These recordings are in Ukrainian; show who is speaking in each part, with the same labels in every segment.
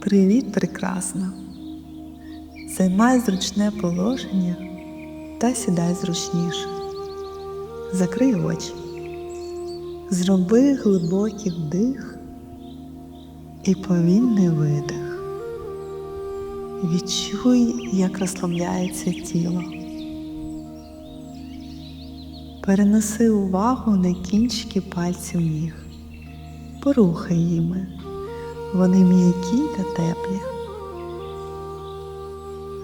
Speaker 1: Привіт, прекрасна! Займай зручне положення та сідай зручніше. Закрий очі. Зроби глибокий вдих і повільний видих. Відчуй, як розслабляється тіло. Перенеси увагу на кінчики пальців ніг. Порухай їми. Вони м'які та теплі.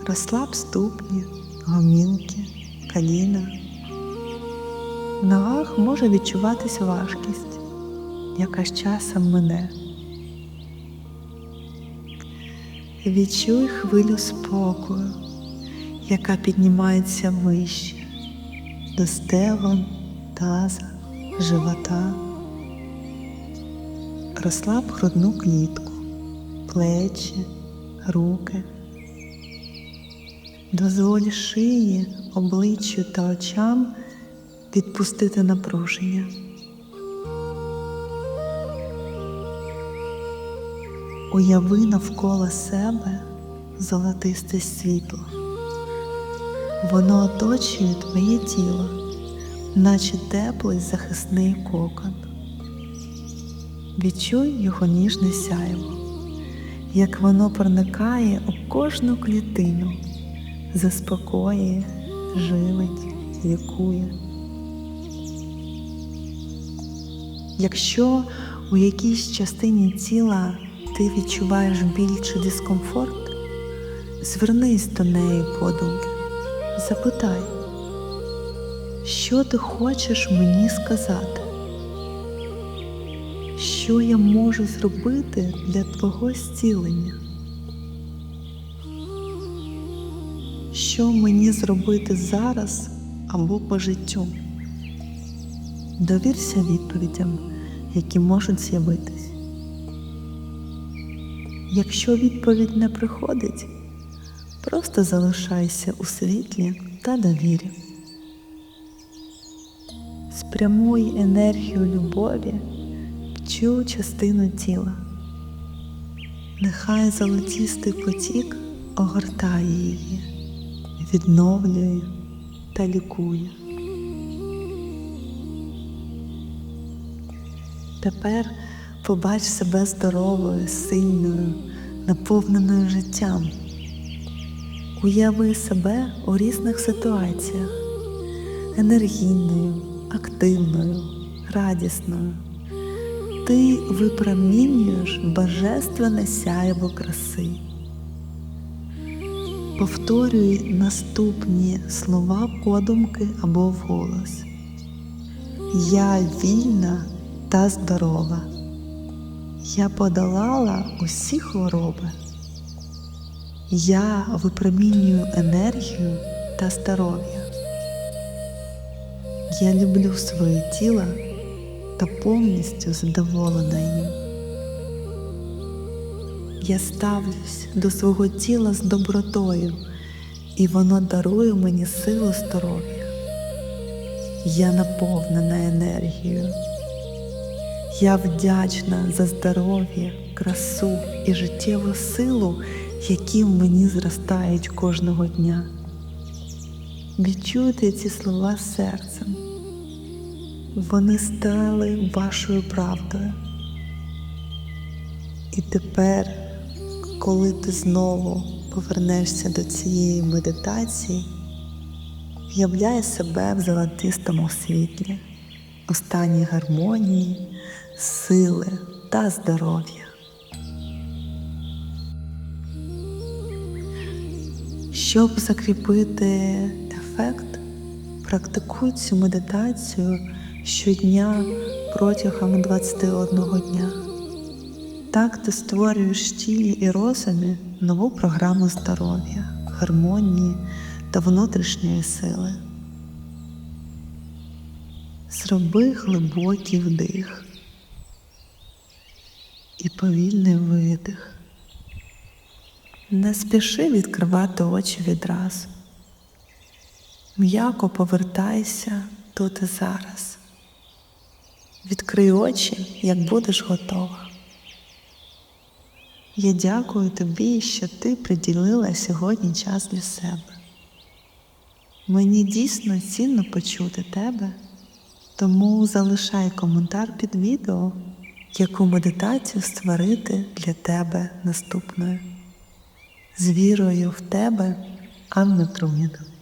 Speaker 1: Розслаб ступні, гомілки, коліна. В ногах може відчуватись важкість, яка з часом мине. Відчуй хвилю спокою, яка піднімається вище до стегон, таза, живота. Розслаб грудну клітку, плечі, руки. Дозволь шиї, обличчю та очам відпустити напруження. Уяви навколо себе золотисте світло. Воно оточує твоє тіло, наче теплий захисний кокон. Відчуй його ніжне сяйво, як воно проникає у кожну клітину, заспокоює, живить, лікує. Якщо у якійсь частині тіла ти відчуваєш біль чи дискомфорт, звернись до неї подумки, запитай, що ти хочеш мені сказати? Що я можу зробити для твого зцілення? Що мені зробити зараз або по життю? Довірся відповідям, які можуть з'явитись. Якщо відповідь не приходить, просто залишайся у світлі та довірі. Спрямуй енергію любові цю частину тіла. Нехай золотістий потік огортає її, відновлює та лікує. Тепер побач себе здоровою, сильною, наповненою життям. Уяви себе у різних ситуаціях енергійною, активною, радісною. Ти випромінюєш божественне сяйво краси. Повторюй наступні слова подумки або вголос. Я вільна та здорова. Я подолала усі хвороби. Я випромінюю енергію та здоров'я. Я люблю своє тіло та повністю задоволена їм. Я ставлюсь до свого тіла з добротою, і воно дарує мені силу здоров'я. Я наповнена енергією. Я вдячна за здоров'я, красу і життєву силу, які в мені зростають кожного дня. Відчуйте ці слова серцем. Вони стали вашою правдою. І тепер, коли ти знову повернешся до цієї медитації, в'являй себе в золотистому світлі, у стані гармонії, сили та здоров'я. Щоб закріпити ефект, практикуй цю медитацію щодня протягом 21 дня. Так ти створюєш тілі і розумі нову програму здоров'я, гармонії та внутрішньої сили. Зроби глибокий вдих і повільний видих. Не спіши відкривати очі відразу. М'яко повертайся тут і зараз. Відкрий очі, як будеш готова. Я дякую тобі, що ти приділила сьогодні час для себе. Мені дійсно цінно почути тебе, тому залишай коментар під відео, яку медитацію створити для тебе наступною. З вірою в тебе, Анна Труміна.